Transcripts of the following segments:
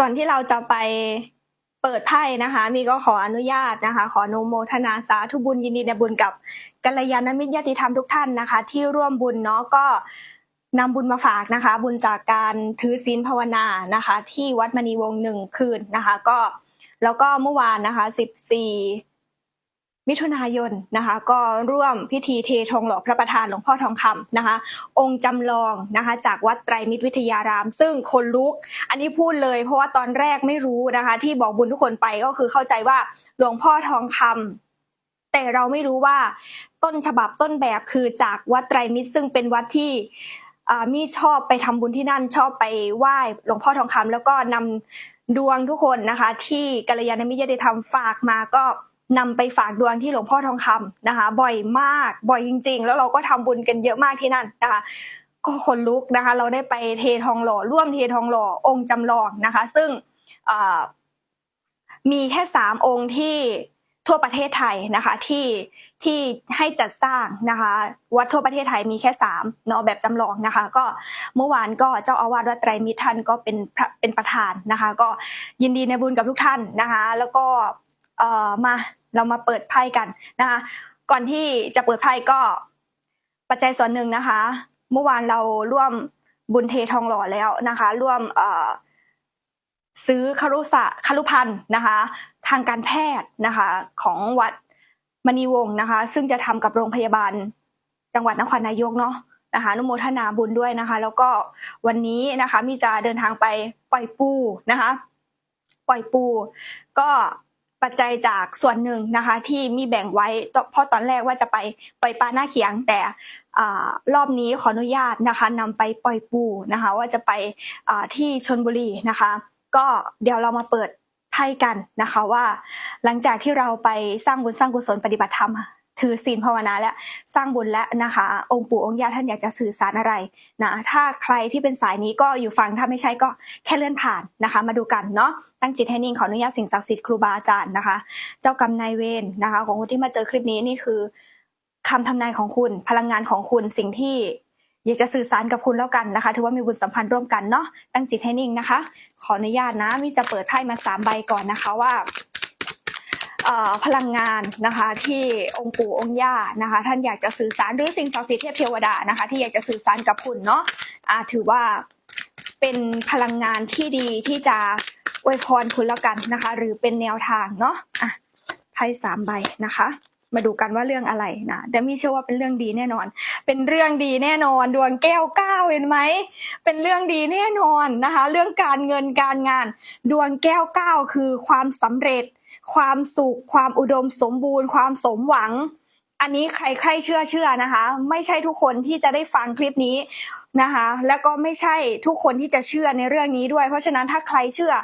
ก่อนที่เราจะไปเปิดไพ่นะคะ มีก็ขออนุญาตนะคะ ขออนุโมทนาสาธุบุญยินดีในบุญกับกัลยาณมิตรญาติธรรมทุกท่านนะคะ ที่ร่วมบุญเนาะก็นำบุญมาฝากนะคะ บุญจากการถือศีลภาวนานะคะ ที่วัดมณีวงหนึ่งคืนนะคะ ก็แล้วก็เมื่อวานนะคะ 14 มิถุนายนนะคะก็ร่วมพิธีเททองหล่อพระประธานหลวงพ่อทองคำนะคะ องค์จำลองนะคะจากวัดไตรมิตรวิทยาราม ซึ่งคนลุก อันนี้พูดเลย เพราะว่าตอนแรกไม่รู้นะคะ ที่บอกบุญทุกคนไปก็คือเข้าใจว่าหลวงพ่อทองคำแต่เราไม่รู้ว่าต้นฉบับต้นแบบคือจากวัดไตรมิตรซึ่งเป็นวัดที่มีชอบไปทำบุญที่นั่นชอบไปไหว้หลวงพ่อทองคำแล้วก็นำดวงทุกคนนะคะ ที่กัลยาณมิตรญาติธรรมฝากมาก็ นำไปฝากดวงที่หลวงพ่อทองคำนะคะ บ่อยมากบ่อยจริง ๆ แล้วเราก็ทำบุญกันเยอะมากที่นั่นนะคะก็ขนลุกนะคะ เราได้ไปเททองหล่อร่วมเททองหล่อองค์จำลองนะคะ ซึ่งมีแค่สามองค์ที่ทั่วประเทศไทยนะคะที่ที่ให้จัดสร้างนะคะ วัดทั่วประเทศไทยมีแค่สามเนาะแบบจำลองนะคะ ก็เมื่อวานก็เจ้าอาวาสวัดไตรมิตรท่านก็เป็นเป็นประธานนะคะ ก็ยินดีในบุญกับทุกท่านนะคะ แล้วก็เอ่อมา เรามาเปิดไพ่กันนะคะ ก่อนที่จะเปิดไพ่ก็ปัจจัยส่วนหนึ่งนะคะ เมื่อวานเราร่วมบุญเททองหล่อแล้วนะคะ ร่วมซื้อคารุสะคารุพันธ์นะคะ ทางการแพทย์นะคะของวัดมณีวงศ์นะคะ ซึ่งจะทำกับโรงพยาบาล จังหวัดนครนายกเนาะนะคะนุโมทนาบุญด้วยนะคะ แล้วก็วันนี้นะคะมีจะเดินทางไปปล่อยปูนะคะ ปล่อยปู ก็ ปัจจัยจากส่วนหนึ่งนะคะ ที่มีแบ่งไว้เพราะตอนแรกว่าจะไปปล่อยปลาหน้าเขียงแต่รอบนี้ขออนุญาตนะคะนำไปปล่อยปูนะคะ ว่าจะไปที่ชนบุรีนะคะ ก็เดี๋ยวเรามาเปิดไพ่กันนะคะว่า หลังจากที่เราไปสร้างบุญสร้างกุศลปฏิบัติธรรม ถือศีลภาวนาและสร้างบุญแล้วนะคะ องค์ปู่องค์ย่าท่านอยากจะสื่อสารอะไรนะถ้าใครที่เป็นสายนี้ก็อยู่ฟังถ้าไม่ใช่ก็แค่เลื่อนผ่านนะคะ มาดูกันเนาะตั้งจิตให้นิ่งขออนุญาตสิ่งศักดิ์สิทธิ์ครูบาอาจารย์นะคะ เจ้ากรรมนายเวรนะคะ ของคนที่มาเจอคลิปนี้นี่คือคำทำนายของคุณ พลังงานของคุณสิ่งที่อยากจะสื่อสารกับคุณแล้วกันนะคะ ถือว่ามีบุญสัมพันธ์ร่วมกันเนาะตั้งจิตให้นิ่งนะคะ ขออนุญาตนะมีจะเปิดไพ่มาสามใบก่อนนะคะว่า พลังงานนะคะที่องค์ปู่องค์ย่านะคะ ท่านอยากจะสื่อสารหรือสิ่งศักดิ์สิทธิ์เทพเทวดานะคะ ที่อยากจะสื่อสารกับคุณเนาะอ่าถือว่าเป็นพลังงานที่ดีที่จะอวยพรคุณแล้วกันนะคะ หรือเป็นแนวทางเนาะอะไพ่สามใบนะคะ มาดูกันว่าเรื่องอะไรนะเดมี่เชื่อว่าเป็นเรื่องดีแน่นอน เป็นเรื่องดีแน่นอน ดวงแก้วเก้าเห็นไหมเป็นเรื่องดีแน่นอนนะคะ เรื่องการเงินการงาน ดวงแก้วเก้าคือความสำเร็จ ความสุข ความอุดมสมบูรณ์ ความสมหวัง อันนี้ใครใครเชื่อเชื่อนะคะ ไม่ใช่ทุกคนที่จะได้ฟังคลิปนี้นะคะ แล้วก็ไม่ใช่ทุกคนที่จะเชื่อในเรื่องนี้ด้วย เพราะฉะนั้นถ้าใครเชื่อ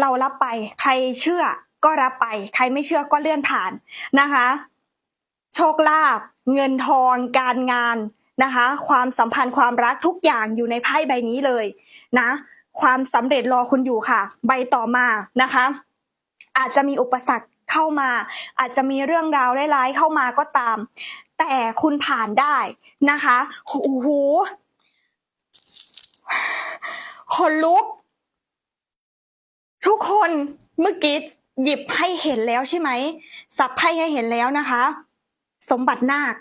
เรารับไป ใครเชื่อก็รับไป ใครไม่เชื่อก็เลื่อนผ่านนะคะ โชคลาภเงินทอง การงานนะคะ ความสัมพันธ์ความรักทุกอย่างอยู่ในไพ่ใบนี้เลยนะ ความสำเร็จรอคุณอยู่ค่ะ ใบต่อมานะคะ อาจจะมีอุปสรรคเข้ามา อาจจะมีเรื่องราวร้ายๆเข้ามาก็ตาม แต่คุณผ่านได้นะคะโอ้โหคนลุก ทุกคนเมื่อกี้หยิบให้เห็นแล้วใช่ไหมสับไพ่ให้เห็นแล้วนะคะ สมบัตินาค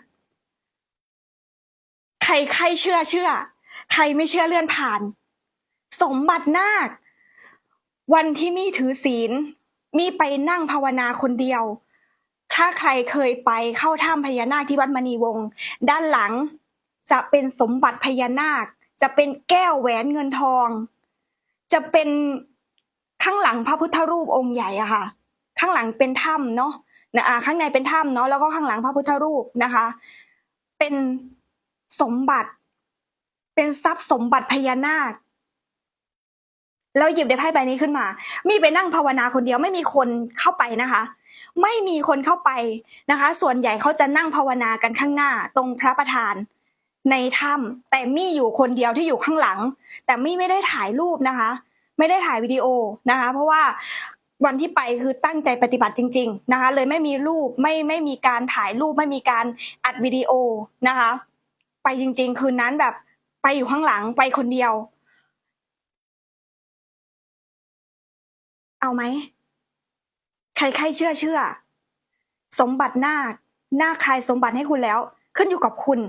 ใครใครเชื่อเชื่อ ใครไม่เชื่อเลื่อนผ่าน สมบัตินาค วันที่มี่ถือศีล มี่ไปนั่งภาวนาคนเดียว ถ้าใครเคยไปเข้าถ้ำพญานาคที่วัดมณีวงศ์ด้านหลังจะเป็นสมบัติพญานาค จะเป็นแก้วแหวนเงินทอง จะเป็นข้างหลังพระพุทธรูปองค์ใหญ่อะค่ะ ข้างหลังเป็นถ้ำเนาะนะอ่าข้างในเป็นถ้ำเนาะแล้วก็ข้างหลังพระพุทธรูปนะคะ เป็นสมบัติ เป็นทรัพย์สมบัติพญานาค แล้วหยิบได้ไพ่ใบนี้ขึ้นมา มีไปนั่งภาวนาคนเดียวไม่มีคนเข้าไปนะคะ ไม่มีคนเข้าไปนะคะ ส่วนใหญ่เขาจะนั่งภาวนากันข้างหน้า ตรงพระประธานในถ้ำแต่มี่อยู่คนเดียวที่อยู่ข้างหลัง แต่มี่ไม่ได้ถ่ายรูปนะคะ ไม่ได้ถ่ายวิดีโอนะคะ เพราะว่าวันที่ไปคือตั้งใจปฏิบัติจริง ๆ นะคะ เลยไม่มีรูปไม่ไม่มีการถ่ายรูปไม่มีการอัดวิดีโอนะคะ ไปจริง ๆ คืนนั้นแบบไปอยู่ข้างหลังไปคนเดียว เอาไหม ใครใครเชื่อเชื่อ สมบัตินาคนาคใครสมบัติให้คุณแล้ว ขึ้นอยู่กับคุณ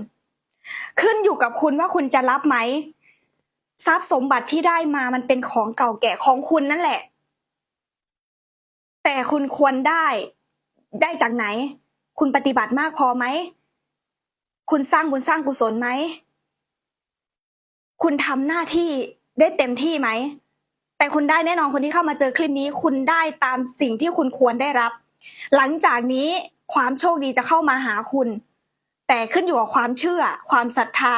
ขึ้นอยู่กับคุณว่าคุณจะรับไหมทรัพย์สมบัติที่ได้มามันเป็นของเก่าแก่ของคุณนั่นแหละ แต่คุณควรได้ได้จากไหน คุณปฏิบัติมากพอไหม คุณสร้างบุญสร้างกุศลไหม คุณทำหน้าที่ได้เต็มที่ไหม แต่คุณได้แน่นอนคนที่เข้ามาเจอคลิปนี้ คุณได้ตามสิ่งที่คุณควรได้รับ หลังจากนี้ความโชคดีจะเข้ามาหาคุณ แต่ขึ้นอยู่กับความเชื่อ ความศรัทธา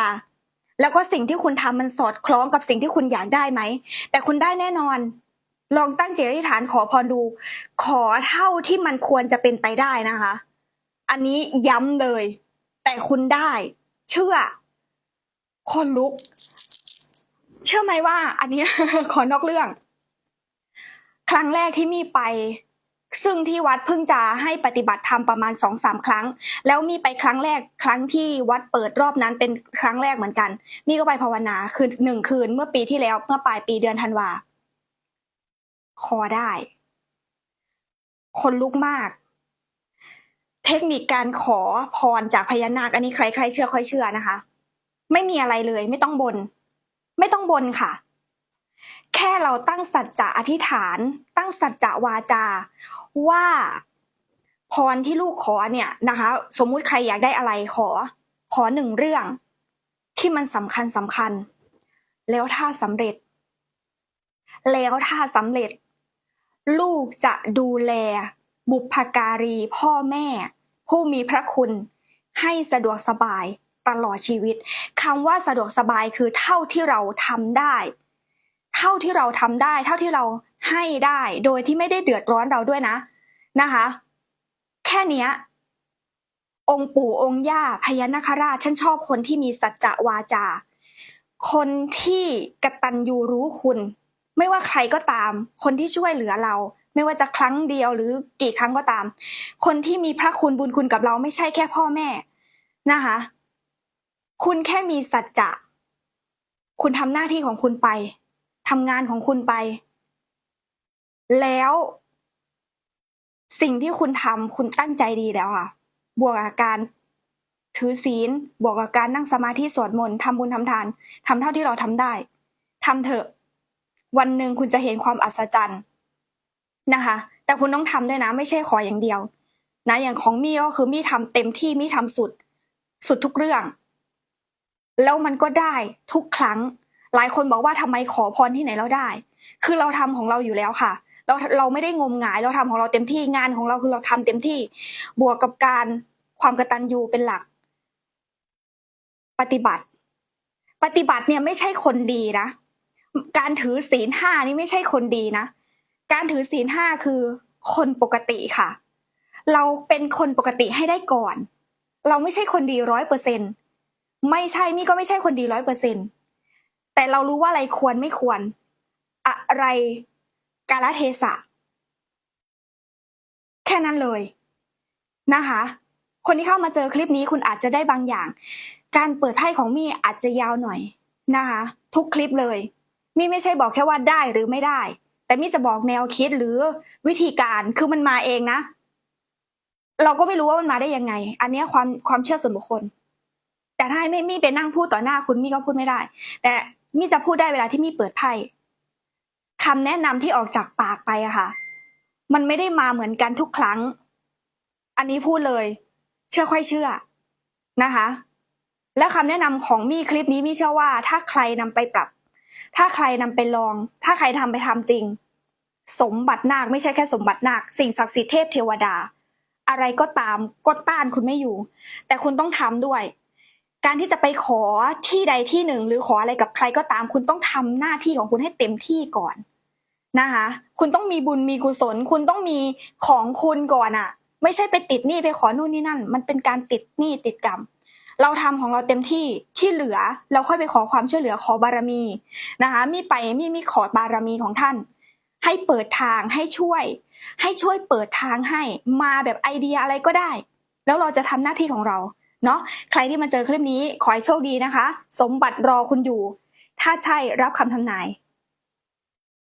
แล้วก็สิ่งที่คุณทำมันสอดคล้องกับสิ่งที่คุณอยากได้ไหม แต่คุณได้แน่นอน ลองตั้งจิตอธิษฐานขอพรดู ขอเท่าที่มันควรจะเป็นไปได้นะคะ อันนี้ย้ำเลย แต่คุณได้ เชื่อคนลุก ชื่อไหมว่า อันนี้ขอนอกเรื่อง ครั้งแรกที่มีไป ซึ่งที่วัดเพิ่งจะให้ปฏิบัติธรรมประมาณสองสามครั้ง แล้วมีไปครั้งแรกครั้งที่วัดเปิดรอบนั้นเป็นครั้งแรกเหมือนกัน มีก็ไปภาวนาคืนหนึ่งคืนเมื่อปีที่แล้วเมื่อปลายปีเดือนธันวาขอได้ คนลุกมาก เทคนิคการขอพรจากพญานาค อันนี้ใคร ๆ เชื่อค่อยเชื่อนะคะ ไม่มีอะไรเลย ไม่ต้องบน ไม่ต้องบนค่ะ แค่เราตั้งสัจจะอธิษฐาน ตั้งสัจจะวาจา ว่าพรที่ลูกขอเนี่ยนะคะ สมมุติใครอยากได้อะไรขอ ขอหนึ่งเรื่อง ที่มันสำคัญสำคัญ แล้วถ้าสำเร็จ แล้วถ้าสำเร็จ ลูกจะดูแล บุพการีพ่อแม่ ผู้มีพระคุณให้สะดวกสบาย ตลอดชีวิตคำว่าสะดวกสบายคือเท่าที่เราทำได้ เท่าที่เราทำได้ เท่าที่เราให้ได้ โดยที่ไม่ได้เดือดร้อนเราด้วยนะนะคะ แค่เนี้ยองค์ปู่องค์ย่าพญานาคราชฉันชอบคนที่มีสัจจะวาจา คนที่กตัญญูรู้คุณ ไม่ว่าใครก็ตาม คนที่ช่วยเหลือเรา ไม่ว่าจะครั้งเดียวหรือกี่ครั้งก็ตาม คนที่มีพระคุณบุญคุณกับเราไม่ใช่แค่พ่อแม่นะคะ คุณแค่มีสัจจะ คุณทำหน้าที่ของคุณไปทำงานของคุณไป แล้ว สิ่งที่คุณทำคุณตั้งใจดีแล้วอะ บวกกับการถือศีล บวกกับการนั่งสมาธิสวดมนต์ทำบุญทำทานทำเท่าที่เราทำได้ทำเถอะ วันหนึ่งคุณจะเห็นความอัศจรรย์นะคะ แต่คุณต้องทำด้วยนะ ไม่ใช่ขออย่างเดียว นะอย่างของมี่ก็คือมี่ทำเต็มที่มี่ทำสุด สุดทุกเรื่อง แล้วมันก็ได้ทุกครั้ง หลายคนบอกว่าทำไมขอพรที่ไหนเราได้ คือเราทำของเราอยู่แล้วค่ะ เราเราไม่ได้งมงาย เราทำของเราเต็มที่งานของเราคือเราทำเต็มที่ บวกกับการความกระตัญญูเป็นหลัก ปฏิบัติ ปฏิบัติเนี่ยไม่ใช่คนดีนะ การถือศีลห้านี่ไม่ใช่คนดีนะ การถือศีลห้าคือคนปกติค่ะ เราเป็นคนปกติให้ได้ก่อน เราไม่ใช่คนดีร้อยเปอร์เซ็นต์ ไม่ใช่มี่ก็ไม่ใช่คนดีร้อยเปอร์เซ็นแต่เรารู้ว่าอะไรควรไม่ควร อะไรกาลเทศะ แค่นั้นเลยนะคะ คนที่เข้ามาเจอคลิปนี้คุณอาจจะได้บางอย่าง การเปิดไพ่ของมี่อาจจะยาวหน่อยนะคะ ทุกคลิปเลยมี่ไม่ใช่บอกแค่ว่าได้หรือไม่ได้ แต่มี่จะบอกแนวคิดหรือวิธีการคือมันมาเองนะ เราก็ไม่รู้ว่ามันมาได้ยังไง อันนี้ความความเชื่อส่วนบุคคล แต่ถ้าไม่มี่ไปนั่งพูดต่อหน้าคุณมี่ก็พูดไม่ได้ แต่มี่จะพูดได้เวลาที่มี่เปิดไพ่คำแนะนำที่ออกจากปากไปอะค่ะ มันไม่ได้มาเหมือนกันทุกครั้ง อันนี้พูดเลย เชื่อค่อยเชื่อนะคะ และคำแนะนำของมี่คลิปนี้มี่เชื่อว่า ถ้าใครนำไปปรับ ถ้าใครนำไปลอง ถ้าใครทำไปทำจริง สมบัตินาคไม่ใช่แค่สมบัตินาคสิ่งศักดิ์สิทธิ์เทพเทวดา อะไรก็ตามก็ต้านคุณไม่อยู่ แต่คุณต้องทำด้วย การที่จะไปขอที่ใดที่หนึ่ง หรือขออะไรกับใครก็ตาม คุณต้องทำหน้าที่ของคุณให้เต็มที่ก่อนนะคะ คุณต้องมีบุญมีกุศล คุณต้องมีของคุณก่อนอะไม่ใช่ไปติดหนี้ไปขอนู่นนี่นั่น มันเป็นการติดหนี้ติดกรรมเราทำของเราเต็มที่ที่เหลือเราค่อยไปขอความช่วยเหลือขอบารมีนะคะ มีไปมีมีขอบารมีของท่าน ให้เปิดทางให้ช่วย ให้ช่วยเปิดทางให้มาแบบไอเดียอะไรก็ได้ แล้วเราจะทำหน้าที่ของเรา เนาะใครที่มาเจอคลิปนี้ขอให้โชคดีนะคะ สมบัติรอคุณอยู่ ถ้าใช่รับคำทำนาย